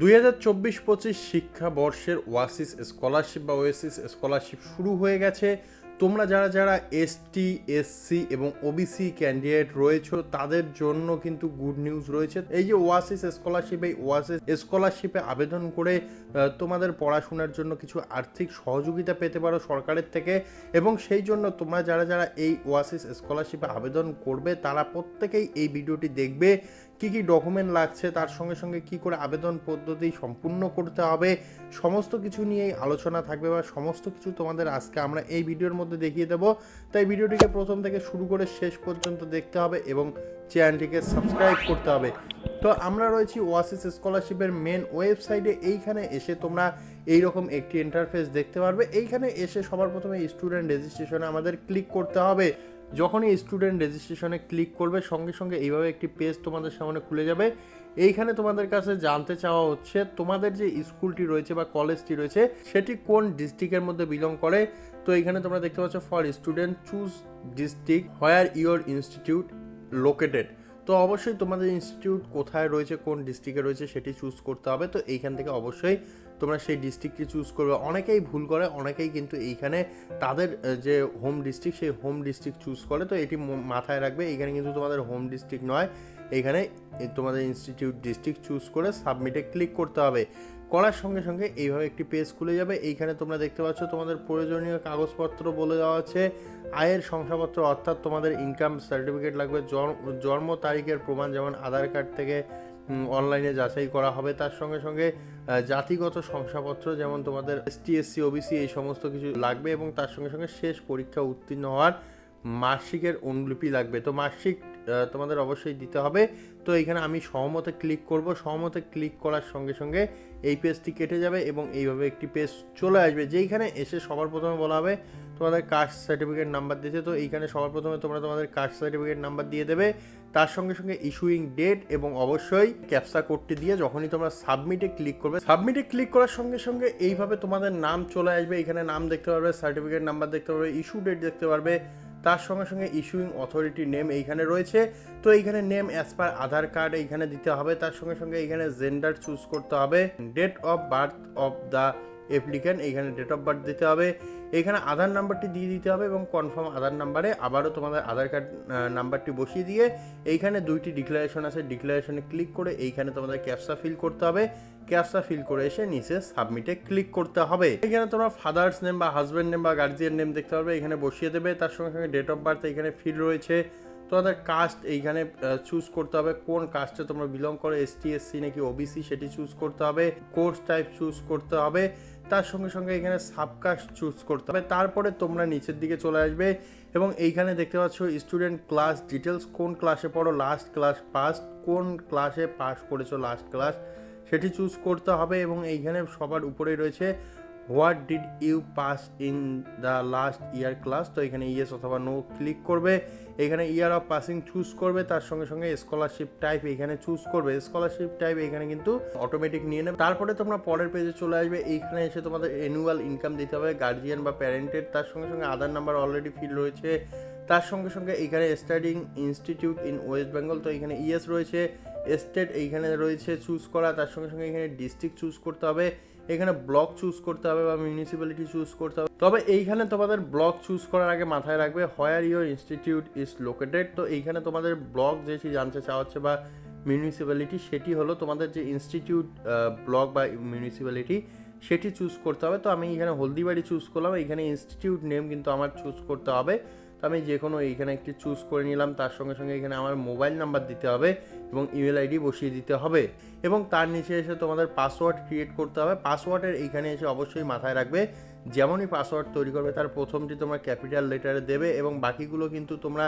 দুই হাজার চব্বিশ পঁচিশ শিক্ষাবর্ষের ওয়াসিস স্কলারশিপ বা ওয়েসিস স্কলারশিপ শুরু হয়ে গেছে। তোমরা যারা যারা এসটি এসসি এবং ওবিসি ক্যান্ডিডেট রয়েছে, তাদের জন্য কিন্তু গুড নিউজ রয়েছে। এই যে ওয়াসিস স্কলারশিপ এই ওয়াসিস স্কলারশিপে আবেদন করে তোমাদের পড়াশোনার জন্য কিছু আর্থিক সহযোগিতা পেতে পারো সরকারের থেকে এবং সেই জন্য তোমরা যারা যারা এই ওয়াসিস স্কলারশিপে আবেদন করবে, তারা প্রত্যেকেই এই ভিডিওটি দেখবে, কি কি ডকুমেন্ট লাগছে, তার সঙ্গে সঙ্গে কি করে আবেদন পদ্ধতি সম্পূর্ণ করতে হবে, সমস্ত কিছু নিয়েই আলোচনা থাকবে বা সমস্ত কিছু তোমাদের আজকে আমরা এই ভিডিওর মধ্যে দেখিয়ে দেবো। তাই ভিডিওটিকে প্রথম থেকে শুরু করে শেষ পর্যন্ত দেখতে হবে এবং চ্যানেলটিকে সাবস্ক্রাইব করতে হবে। তো আমরা রয়েছি ওয়াসিস স্কলারশিপের মেন ওয়েবসাইটে এইখানে এসে তোমরা এইরকম একটি ইন্টারফেস দেখতে পারবে। এইখানে এসে সবার প্রথমে স্টুডেন্ট রেজিস্ট্রেশনে আমাদের ক্লিক করতে হবে। যখনই স্টুডেন্ট রেজিস্ট্রেশনে ক্লিক করবে, সঙ্গে সঙ্গে এইভাবে একটি পেজ তোমাদের সামনে খুলে যাবে। এইখানে তোমাদের কাছে জানতে চাওয়া হচ্ছে, তোমাদের যে স্কুলটি রয়েছে বা কলেজটি রয়েছে, সেটি কোন ডিস্ট্রিক্টের মধ্যে বিলং করে? তো এখানে তোমরা দেখতে পাচ্ছ for student choose district where your institute located তো অবশ্যই তোমাদের ইনস্টিটিউট কোথায় রয়েছে, কোন ডিস্ট্রিক্টে রয়েছে, সেটি চুজ করতে হবে। তো এইখান থেকে অবশ্যই তোমরা সেই ডিস্ট্রিক্টটি চুজ করবে। অনেকেই ভুল করে, অনেকেই কিন্তু এইখানে তাদের যে হোম ডিস্ট্রিক্ট সেই হোম ডিস্ট্রিক্ট চুজ করে। তো এটি মাথায় রাখবে এইখানে কিন্তু তোমাদের হোম ডিস্ট্রিক্ট নয়। এইখানে তোমাদের ইনস্টিটিউট ডিস্ট্রিক্ট চুজ করে সাবমিটে ক্লিক করতে হবে। করার সঙ্গে সঙ্গে এইভাবে একটি পেজ খুলে যাবে। এইখানে তোমরা দেখতে পাচ্ছ তোমাদের প্রয়োজনীয় কাগজপত্র বলে দেওয়া আছে। আয়ের শংসাপত্র অর্থাৎ তোমাদের ইনকাম সার্টিফিকেট লাগবে। জন্ম তারিখের প্রমাণ যেমন আধার কার্ড থেকে অনলাইনে যাচাই করা হবে। তার সঙ্গে সঙ্গে জাতিগত শংসাপত্র যেমন তোমাদের এসটি এসসি ওবিসি এই সমস্ত কিছু লাগবে এবং তার সঙ্গে সঙ্গে শেষ পরীক্ষা উত্তীর্ণ হওয়ার মার্কশিটের অনুলিপি লাগবে। তো মার্কশিট তোমাদের অবশ্যই দিতে হবে। তো এখানে আমি সহমতে ক্লিক করব। সহমতে ক্লিক করার সঙ্গে সঙ্গে এই পেজটি কেটে যাবে এবং এইভাবে একটি পেজ চলে আসবে। যেইখানে এসে সবার প্রথমে বলা হবে তোমাদের কাস্ট সার্টিফিকেট নাম্বার দিতে তো এইখানে সবার প্রথমে তোমরা তোমাদের কাস্ট সার্টিফিকেট নাম্বার দিয়ে দেবে। তার সঙ্গে সঙ্গে ইস্যুইং ডেট এবং অবশ্যই ক্যাপসা কোডটি দিয়ে যখনই তোমরা সাবমিটে ক্লিক করবে সাবমিটে ক্লিক করার সঙ্গে সঙ্গে এইভাবে তোমাদের নাম চলে আসবে। এখানে নাম দেখতে পারবে সার্টিফিকেট নাম্বার দেখতে পারবে ইস্যু ডেট দেখতে পারবে। তার সঙ্গে সঙ্গে ইস্যুইং অথরিটি নেম এইখানে রয়েছে। তো এইখানে name as per Aadhaar card এইখানে দিতে হবে। তার সঙ্গে সঙ্গে এইখানে জেন্ডার চুজ করতে হবে। Date of birth of the applicant এইখানে ডেট অফ বার্থ দিতে হবে। এখানে আধার নাম্বারটি দিয়ে দিতে হবে এবং কনফার্ম আধার নাম্বারে আবারও তোমাদের আধার কার্ড নাম্বারটি বসিয়ে দিয়ে এইখানে দুইটি ডিক্লারেশন আছে। ডিক্লারেশনে ক্লিক করে এইখানে তোমাদের ক্যাপসা ফিল করতে হবে। ক্যাপসা ফিল করে এসে নিচে সাবমিটে ক্লিক করতে হবে। এখানে তোমরা ফাদার্স নেম বা হাজব্যান্ড নেম বা গার্জিয়ান নেম দেখতে পারবে। এখানে বসিয়ে দেবে। তার সঙ্গে সঙ্গে ডেট অফ বার্থ এখানে ফিল রয়েছে। তোমাদের কাস্ট এইখানে চুজ করতে হবে। কোন কাস্টে তোমরা বিলং করো? এসটি এসসি নাকি ওবিসি সেটি চুজ করতে হবে। কোর্স টাইপ চুজ করতে হবে। তার সঙ্গে সঙ্গে এখানে সাবকাস্ট চুজ করতে হবে। তারপরে তোমরা নিচের দিকে চলে আসবে এবং এইখানে দেখতে পাচ্ছ স্টুডেন্ট ক্লাস ডিটেলস কোন ক্লাসে পড়ো লাস্ট ক্লাস পাস কোন ক্লাসে পাস করেছ লাস্ট ক্লাস সেটি চুজ করতে হবে এবং এইখানে সবার উপরেই রয়েছে what did you pass in the last year class? তো এখানে ইয়েস অথবা নো ক্লিক করবে। এখানে ইয়ার অফ পাসিং চুজ করবে, তার সঙ্গে সঙ্গে স্কলারশিপ টাইপ এখানে চুজ করবে। স্কলারশিপ টাইপ এখানে কিন্তু অটোমেটিক নিয়ে নেবে। তারপরে তোমরা পরের পেজে চলে আসবে। এইখানে এসে তোমাদের অ্যানুয়াল ইনকাম দিতে হবে গার্জিয়ান বা প্যারেন্টের তার সঙ্গে সঙ্গে আধার নাম্বার অলরেডি ফিল রয়েছে। তার সঙ্গে সঙ্গে এখানে studying institute in West Bengal তো এখানে ইএস রয়েছে। স্টেট এইখানে রয়েছে চুজ করা, তার সঙ্গে সঙ্গে এখানে ডিস্ট্রিক্ট চুজ করতে হবে। এখানে ব্লক চুজ করতে হবে বা মিউনিসিপ্যালিটি চুজ করতে হবে। তবে এইখানে তোমাদের ব্লক চুজ করার আগে মাথায় রাখবে where your institute is located তো এইখানে তোমাদের ব্লক যেটি জানতে চাওয়া হচ্ছে বা মিউনিসিপ্যালিটি সেটি হলো তোমাদের যে ইনস্টিটিউট ব্লক বা মিউনিসিপ্যালিটি সেটি চুজ করতে হবে। তো আমি এখানে হলদিবাড়ি চুজ করলাম। এখানে ইনস্টিটিউট নেম কিন্তু আমার চুজ করতে হবে। তো আমি যে কোনো এইখানে একটি চুজ করে নিলাম। তার সঙ্গে সঙ্গে এখানে আমার মোবাইল নাম্বার দিতে হবে এবং ইমেল আইডি বসিয়ে দিতে হবে এবং তার নিচে এসে তোমাদের পাসওয়ার্ড ক্রিয়েট করতে হবে। পাসওয়ার্ডের এইখানে এসে অবশ্যই মাথায় রাখবে, যেমনই পাসওয়ার্ড তৈরি করবে তার প্রথমটি তোমরা ক্যাপিটাল লেটারে দেবে এবং বাকিগুলো কিন্তু তোমরা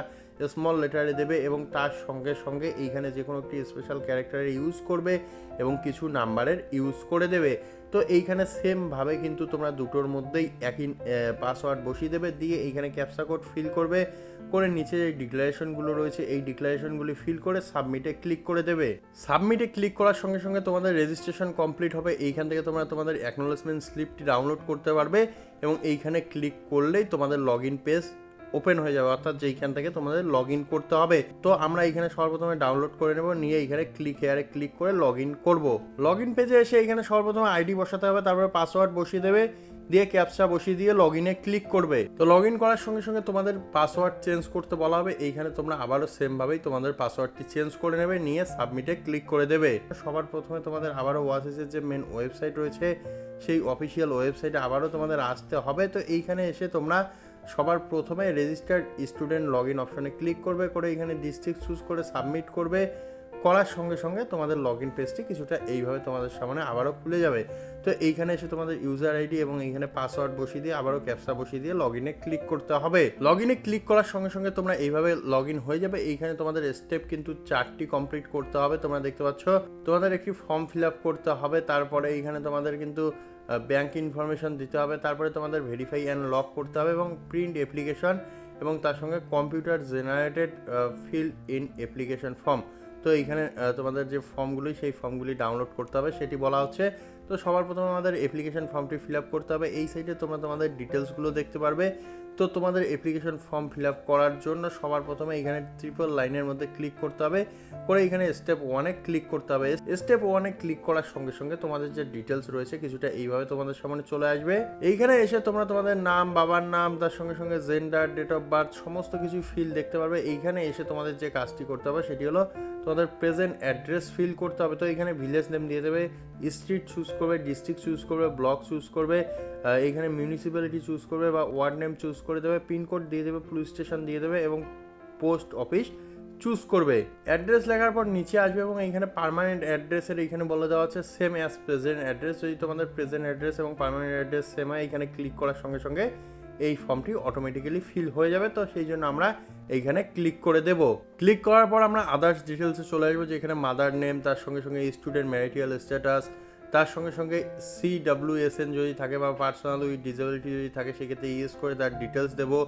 স্মল লেটারে দেবে এবং তার সঙ্গে সঙ্গে এইখানে যে কোনো একটি স্পেশাল ক্যারেক্টারের ইউজ করবে এবং কিছু নাম্বারের ইউজ করে দেবে। তো এইখানে সেমভাবে কিন্তু তোমরা দুটোর মধ্যেই একই পাসওয়ার্ড বসিয়ে দেবে, দিয়ে এইখানে ক্যাপসা কোড ফিল করবে, করে নিচে যে ডিক্লারেশনগুলো রয়েছে, এই ডিক্লারেশনগুলি ফিল করে সাবমিটে ক্লিক করে দেবে। সাবমিটে ক্লিক করার সঙ্গে সঙ্গে তোমাদের রেজিস্ট্রেশন কমপ্লিট হবে, এইখান থেকে তোমরা তোমাদের অ্যাকনোলেজমেন্ট স্লিপটি ডাউনলোড করতে পারবে এবং এইখানে ক্লিক করলেই তোমাদের লগ ইন পেজ ওপেন হয়ে যাবে, অর্থাৎ যেইখান থেকে তোমাদের লগ ইন করতে হবে। তো আমরা এখানে সর্বপ্রথমে ডাউনলোড করে নেব, নিয়ে এখানে ক্লিক হেয়ারে ক্লিক করে লগ ইন করব। লগ ইন পেজে এসে এখানে সর্বপ্রথমে আইডি বসাতে হবে, তারপরে পাসওয়ার্ড বসিয়ে দেবে, দিয়ে ক্যাপচা বসিয়ে দিয়ে লগ ইনে ক্লিক করবে। তো লগ ইন করার সঙ্গে সঙ্গে তোমাদের পাসওয়ার্ড চেঞ্জ করতে বলা হবে, এইখানে তোমরা আবারও সেমভাবেই তোমাদের পাসওয়ার্ডটি চেঞ্জ করে নেবে, নিয়ে সাবমিটে ক্লিক করে দেবে। সবার প্রথমে তোমাদের আবারও ওয়াসিসের যে মেন ওয়েবসাইট রয়েছে, সেই অফিসিয়াল ওয়েবসাইটে আবারও তোমাদের আসতে হবে। তো এইখানে এসে তোমরা সবার প্রথমে রেজিস্টার্ড স্টুডেন্ট লগ ইন অপশনে ক্লিক করবে, করে এখানে ডিস্ট্রিক্ট চুজ করে সাবমিট করবে। করার সঙ্গে সঙ্গে তোমাদের লগ ইন পেজটি কিছুটা এইভাবে তোমাদের সামনে আবারও খুলে যাবে। তো এইখানে এসে তোমাদের ইউজার আইডি এবং এইখানে পাসওয়ার্ড বসিয়ে দিয়ে আবারও ক্যাপসা বসিয়ে দিয়ে লগ ইনে ক্লিক করতে হবে। লগ ইনে ক্লিক করার সঙ্গে সঙ্গে তোমরা এইভাবে লগ ইন হয়ে যাবে। এইখানে তোমাদের স্টেপ কিন্তু চারটি কমপ্লিট করতে হবে। তোমরা দেখতে পাচ্ছ, তোমাদের একটি ফর্ম ফিল আপ করতে হবে। তারপরে এইখানে তোমাদের কিন্তু ব্যাংক ইনফরমেশন দিতে হবে। তারপরে তোমাদের ভেরিফাই অ্যান্ড লক করতে হবে এবং প্রিন্ট অ্যাপ্লিকেশন এবং তার সঙ্গে computer generated fill in application form তো এইখানে তোমাদের যে ফর্মগুলি, সেই ফর্মগুলি ডাউনলোড করতে হবে। সেটি বলা হচ্ছে, তো সবার প্রথমে আমাদের অ্যাপ্লিকেশন ফর্মটি ফিল আপ করতে হবে। এই সাইটে তোমরা তোমাদের ডিটেলসগুলো দেখতে পারবে। তো তোমাদের অ্যাপ্লিকেশন ফর্ম ফিল আপ করার জন্য সবার প্রথমে এখানে ট্রিপল লাইনের মধ্যে ক্লিক করতে হবে। করে এখানে স্টেপ ওয়ানে ক্লিক করতে হবে। স্টেপ ওয়ানে ক্লিক করার সঙ্গে সঙ্গে তোমাদের যে ডিটেলস রয়েছে কিছুটা এইভাবে তোমাদের সামনে চলে আসবে। এইখানে এসে তোমরা তোমাদের নাম, বাবার নাম, তার সঙ্গে সঙ্গে জেন্ডার ডেট অফ বার্থ সমস্ত কিছু ফিল দেখতে পারবে। এইখানে এসে তোমাদের যে কাজটি করতে হবে সেটি হলো তোমাদের প্রেজেন্ট অ্যাড্রেস ফিল করতে হবে। তো এখানে ভিলেজ নেম দিয়ে দেবে স্ট্রিট চুজ করবে ডিস্ট্রিক্ট চুজ করবে ব্লক চুজ করবে এখানে মিউনিসিপ্যালিটি চুজ করবে বা ওয়ার্ড নেম চুজ করে দেবে পিনকোড দিয়ে দেবে পুলিশ স্টেশন দিয়ে দেবে এবং পোস্ট অফিস চুজ করবে। অ্যাড্রেস লেখার পর নিচে আসবে এবং এইখানে পার্মানেন্ট অ্যাড্রেসের এইখানে বলে দেওয়া আছে সেম অ্যাজ প্রেজেন্ট অ্যাড্রেস যদি তোমাদের প্রেজেন্ট অ্যাড্রেস এবং পার্মানেন্ট অ্যাড্রেস সেম হয় এখানে ক্লিক করার সঙ্গে সঙ্গে এই ফর্মটি অটোমেটিক্যালি ফিল হয়ে যাবে। তো সেই জন্য আমরা এইখানে ক্লিক করে দেব। ক্লিক করার পর আমরা আদার্স ডিটেলসে চলে আসব, যেখানে মাদার নেম তার সঙ্গে সঙ্গে স্টুডেন্ট ম্যারিটিয়াল স্ট্যাটাস তার সঙ্গে সঙ্গে সি ডাব্লিউ এস এন যদি থাকে বা পার্সোনাল উইথ ডিসেবিলিটি যদি থাকে, সেক্ষেত্রে ইউজ করে তার ডিটেলস দেবো।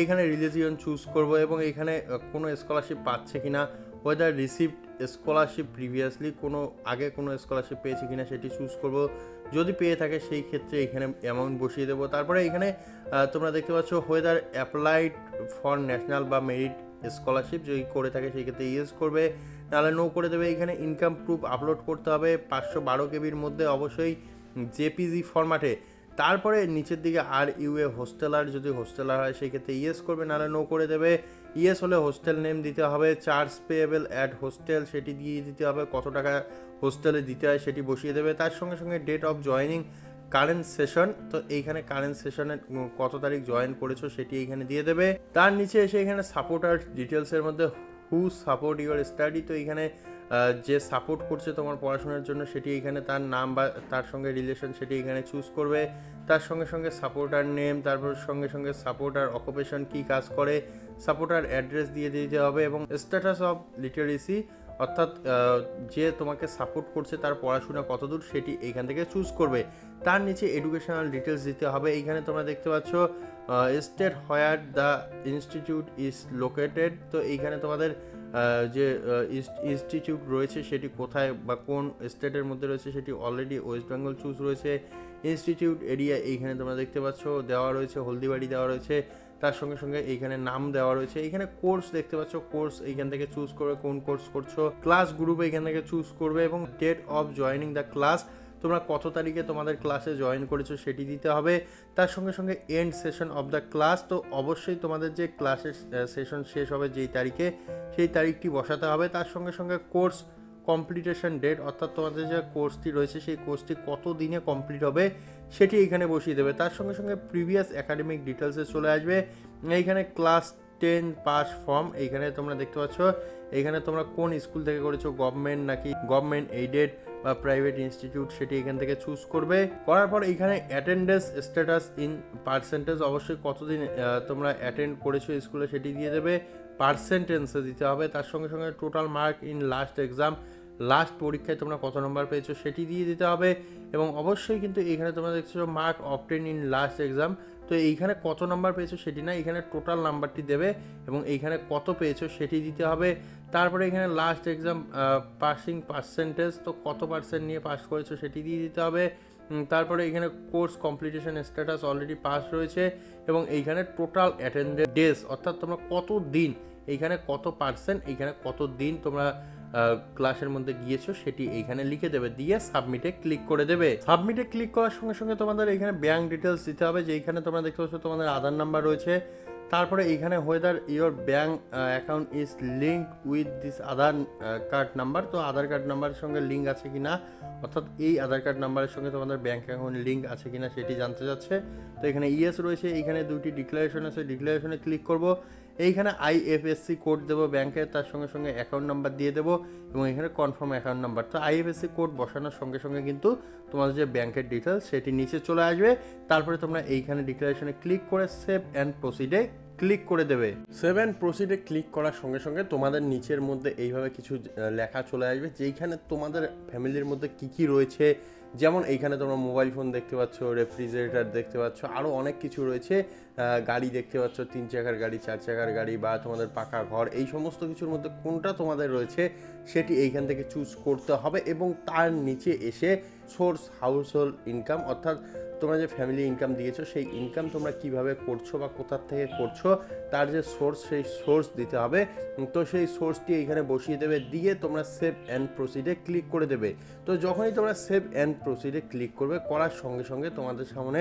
এইখানে রিলিজিয়ন চুজ করব এবং এইখানে কোনো স্কলারশিপ পাচ্ছে কি না ওয়েদার রিসিভড স্কলারশিপ প্রিভিয়াসলি কোনো আগে কোনো স্কলারশিপ পেয়েছে কিনা সেটি চুজ করব। যদি পেয়ে থাকে, সেই ক্ষেত্রে এখানে অ্যামাউন্ট বসিয়ে দেবো। তারপরে এখানে তোমরা দেখতে পাচ্ছ ওয়েদার অ্যাপ্লাইড ফর ন্যাশনাল বা মেরিট স্কলারশিপ যদি করে থাকে, সেই ক্ষেত্রে ইউজ করবে। নাহলে নো করে দেবে। এখানে ইনকাম প্রুফ আপলোড করতে হবে পাঁচশো বারো কেবির মধ্যে অবশ্যই জেপিজি ফরম্যাটে তারপরে নিচের দিকে আর ইউএ হোস্টেলার যদি হোস্টেলার হয়, সেই ক্ষেত্রে ইয়েস করবে, নাহলে নো করে দেবে। ইয়েস হলে হোস্টেল নেম দিতে হবে চার্জ পেয়েবল অ্যাট হোস্টেল সেটি দিয়ে দিতে হবে। কত টাকা হোস্টেলে দিতে হয় সেটি বসিয়ে দেবে। তার সঙ্গে সঙ্গে date of joining current session তো এইখানে কারেন্ট সেশনে কত তারিখ জয়েন করেছ সেটি এইখানে দিয়ে দেবে। তার নিচে এসে এখানে সাপোর্টার ডিটেলসের মধ্যে হু সাপোর্ট ইউর স্টাডি তো আহ, যে সাপোর্ট করছে তোমার পড়াশোনার জন্য সেটি এখানে তার নাম বা তার সঙ্গে রিলেশন সেটি এখানে চুজ করবে। তার সঙ্গে সঙ্গে সাপোর্টার নেম তারপর সঙ্গে সঙ্গে সাপোর্টার অকুপেশন কী কাজ করে সাপোর্টার অ্যাড্রেস দিয়ে দিতে হবে এবং স্ট্যাটাস অফ লিটারেসি অর্থাৎ যে তোমাকে সাপোর্ট করছে তার পড়াশোনা কতদূর সেটি এইখান থেকে চুজ করবে। তার নিচে এডুকেশনাল ডিটেলস দিতে হবে। এইখানে তোমরা দেখতে পাচ্ছ state where the institute is located তো এইখানে তোমাদের যে ইনস্টিটিউট রয়েছে সেটি কোথায় বা কোন স্টেটের মধ্যে রয়েছে সেটি অলরেডি ওয়েস্ট বেঙ্গল চুজ রয়েছে। ইনস্টিটিউট এরিয়া এইখানে তোমরা দেখতে পাচ্ছ, দেওয়া রয়েছে, হলদিবাড়ি দেওয়া রয়েছে। তার সঙ্গে সঙ্গে এইখানে নাম দেওয়া রয়েছে। এখানে কোর্স দেখতে পাচ্ছ কোর্স এইখান থেকে চুজ করবে, কোন কোর্স করছ। ক্লাস গ্রুপ এইখান থেকে চুজ করবে এবং date of joining the class তোমরা কত তারিখে তোমাদের ক্লাসে জয়েন করেছ সেটি দিতে হবে। তার সঙ্গে সঙ্গে end session of the class তো অবশ্যই তোমাদের যে ক্লাসের সেশন শেষ হবে যেই তারিখে, সেই তারিখটি বসাতে হবে। তার সঙ্গে সঙ্গে কোর্স কমপ্লিটেশন ডেট অর্থাৎ তোমাদের যে কোর্সটি রয়েছে, সেই কোর্সটি কত দিনে কমপ্লিট হবে, সেটি এখানে বসিয়ে দেবে। তার সঙ্গে সঙ্গে প্রিভিয়াস একাডেমিক ডিটেলসে চলে আসবে। এইখানে ক্লাস টেন পাস ফর্ম এইখানে তোমরা দেখতে পাচ্ছ এখানে তোমরা কোন স্কুল থেকে করেছ গভর্নমেন্ট নাকি গভর্নমেন্ট এইডেড বা প্রাইভেট ইনস্টিটিউট সেটি এখান থেকে চুজ করবে। করার পর এখানে অ্যাটেন্ডেন্স স্ট্যাটাস ইন পার্সেন্টেজ অবশ্যই কতদিন তোমরা অ্যাটেন্ড করেছ স্কুলে সেটি দিয়ে দেবে। পার্সেন্টেন্সে দিতে হবে। তার সঙ্গে সঙ্গে total mark in last exam last পরীক্ষায় তোমরা কত নম্বর পেয়েছ সেটি দিয়ে দিতে হবে। এবং অবশ্যই কিন্তু এখানে তোমরা দেখছ mark obtained in last exam তো এইখানে কত নাম্বার পেয়েছ সেটি না, এখানে টোটাল নাম্বারটি দেবে এবং এইখানে কত পেয়েছ সেটি দিতে হবে। তারপরে এখানে লাস্ট এক্সাম পাসিং পার্সেন্টেজ তো কত পার্সেন্ট নিয়ে পাস করেছ সেটি দিয়ে দিতে হবে। তারপরে এখানে course completion status already pass রয়েছে এবং এইখানে টোটাল অ্যাটেন্ডেড ডেজ অর্থাৎ তোমরা কত দিন, এইখানে কত পার্সেন্ট এইখানে কত দিন তোমরা ক্লাসের মধ্যে গিয়েছো, সেটি এইখানে লিখে দেবে। দিয়ে সাবমিটে ক্লিক করে দেবে। সাবমিটে ক্লিক করার সঙ্গে সঙ্গে তোমাদের এখানে ব্যাঙ্ক ডিটেলস দিতে হবে, যে এইখানে তোমরা দেখতে পাচ্ছ তোমাদের আধার নাম্বার রয়েছে। তারপরে এইখানে whether your bank account is link with this Aadhaar card number তো আধার কার্ড নাম্বারের সঙ্গে লিঙ্ক আছে কি না অর্থাৎ এই আধার কার্ড নাম্বারের সঙ্গে তোমাদের ব্যাঙ্ক অ্যাকাউন্ট লিঙ্ক আছে কি না সেটি জানতে যাচ্ছে। তো এখানে ইএস রয়েছে এখানে দুটি ডিক্লারেশন আছে ডিক্লারেশনে ক্লিক করব। এইখানে আইএফএসসি কোড দেবো ব্যাংকের তার সঙ্গে সঙ্গে অ্যাকাউন্ট নাম্বার দিয়ে দেবো এবং এখানে কনফার্ম অ্যাকাউন্ট নাম্বার তো আইএফএসসি কোড বসানোর সঙ্গে সঙ্গে কিন্তু তোমাদের যে ব্যাংকের ডিটেলস সেটি নিচে চলে আসবে। তারপরে তোমরা এইখানে ডিক্লারেশনে ক্লিক করে সেভ অ্যান্ড প্রসিডে ক্লিক করে দেবে। সেভেন প্রসিডে ক্লিক করার সঙ্গে সঙ্গে তোমাদের নিচের মধ্যে এইভাবে কিছু লেখা চলে আসবে। যেইখানে তোমাদের ফ্যামিলির মধ্যে কি কি রয়েছে, যেমন এইখানে তোমরা মোবাইল ফোন দেখতে পাচ্ছ রেফ্রিজারেটর দেখতে পাচ্ছ আরও অনেক কিছু রয়েছে গাড়ি দেখতে পাচ্ছ, তিন চাকার গাড়ি, চার চাকার গাড়ি বা তোমাদের পাকা ঘর, এই সমস্ত কিছুর মধ্যে কোনটা তোমাদের রয়েছে, সেটি এইখান থেকে চুজ করতে হবে এবং তার নিচে এসে সোর্স হাউস হোল্ড ইনকাম অর্থাৎ তোমরা যে ফ্যামিলি ইনকাম দিয়েছ, সেই ইনকাম তোমরা কীভাবে করছ বা কোথার থেকে করছ, তার যে সোর্স সেই সোর্স দিতে হবে। তো সেই সোর্সটি এইখানে বসিয়ে দেবে, দিয়ে তোমরা সেভ অ্যান্ড প্রসিডে ক্লিক করে দেবে। তো যখনই তোমরা সেভ অ্যান্ড প্রসিডে ক্লিক করবে, করার সঙ্গে সঙ্গে তোমাদের সামনে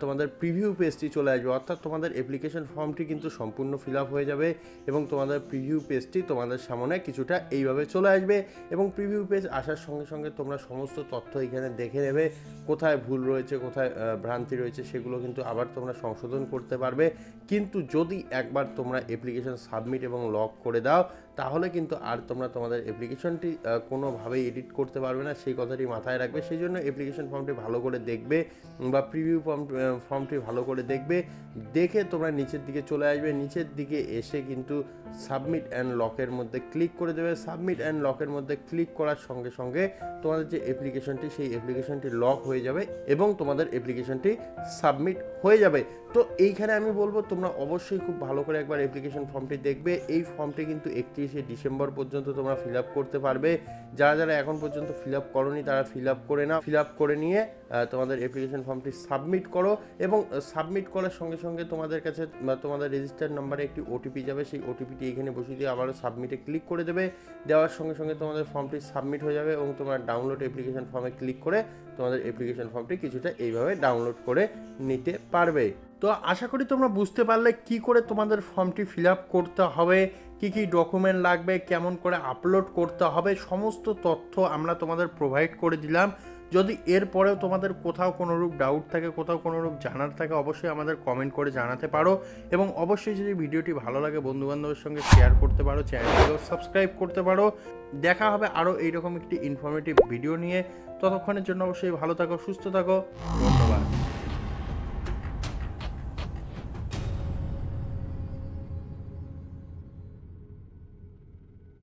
তোমাদের প্রিভিউ পেজটি চলে আসবে। অর্থাৎ তোমাদের অ্যাপ্লিকেশন ফর্মটি কিন্তু সম্পূর্ণ ফিল আপ হয়ে যাবে এবং তোমাদের প্রিভিউ পেজটি তোমাদের সামনে কিছুটা এইভাবে চলে আসবে এবং প্রিভিউ পেজ আসার সঙ্গে সঙ্গে তোমরা সমস্ত তথ্য এখানে দেখে নেবে, কোথায় ভুল রয়েছে, কোথায় ভ্রান্তি রয়েছে সেগুলো কিন্তু আবার তোমরা সংশোধন করতে পারবে। কিন্তু যদি একবার তোমরা অ্যাপ্লিকেশন সাবমিট এবং লক করে দাও তাহলে কিন্তু আর তোমরা তোমাদের অ্যাপ্লিকেশনটি কোনোভাবেই এডিট করতে পারবে না, সেই কথাটি মাথায় রাখবে। সেই জন্য অ্যাপ্লিকেশন ফর্মটি ভালো করে দেখবে বা প্রিভিউ ফর্ম ফর্মটি ভালো করে দেখবে। দেখে তোমরা নিচের দিকে চলে আসবে। নিচের দিকে এসে কিন্তু সাবমিট অ্যান্ড লকের মধ্যে ক্লিক করে দেবে। সাবমিট অ্যান্ড লকের মধ্যে ক্লিক করার সঙ্গে সঙ্গে তোমাদের যে অ্যাপ্লিকেশনটি সেই অ্যাপ্লিকেশনটি লক হয়ে যাবে এবং তোমাদের অ্যাপ্লিকেশনটি সাবমিট হয়ে যাবে। তো এইখানে আমি বলব, তোমরা অবশ্যই খুব ভালো করে একবার অ্যাপ্লিকেশন ফর্মটি দেখবে। এই ফর্মটি কিন্তু একত্রিশে ডিসেম্বর পর্যন্ত তোমরা ফিল আপ করতে পারবে। যারা যারা এখন পর্যন্ত ফিল আপ করনি, তারা ফিল আপ করে নাও। ফিল আপ করে নিয়ে তোমাদের অ্যাপ্লিকেশন ফর্মটি সাবমিট করো এবং সাবমিট করার সঙ্গে সঙ্গে তোমাদের কাছে তোমাদের রেজিস্টার নাম্বারে একটি ওটিপি যাবে। সেই ওটিপিটি এখানে বসিয়ে দিয়ে আবারও সাবমিটে ক্লিক করে দেবে। দেওয়ার সঙ্গে সঙ্গে তোমাদের ফর্মটি সাবমিট হয়ে যাবে এবং তোমরা ডাউনলোড অ্যাপ্লিকেশন ফর্মে ক্লিক করে তোমাদের অ্যাপ্লিকেশন ফর্মটি কিছুটা এইভাবে ডাউনলোড করে নিতে পারবে। তো আশা করি তোমরা বুঝতে পারলে কি করে তোমাদের ফর্মটি ফিল আপ করতে হবে। কি কি ডকুমেন্ট লাগবে, কেমন করে আপলোড করতে হবে, সমস্ত তথ্য আমরা তোমাদের প্রোভাইড করে দিলাম। যদি এরপরেও তোমাদের কোথাও কোনো রূপ ডাউট থাকে, কোথাও কোনো রূপ জানার থাকে, অবশ্যই আমাদের কমেন্ট করে জানাতে পারো। এবং অবশ্যই যদি ভিডিওটি ভালো লাগে, বন্ধুবান্ধবের সঙ্গে শেয়ার করতে পারো চ্যানেলটিকেও সাবস্ক্রাইব করতে পারো। দেখা হবে আরও এইরকম একটি ইনফরমেটিভ ভিডিও নিয়ে। ততক্ষণের জন্য অবশ্যই ভালো থাকো, সুস্থ থাকো। ধন্যবাদ।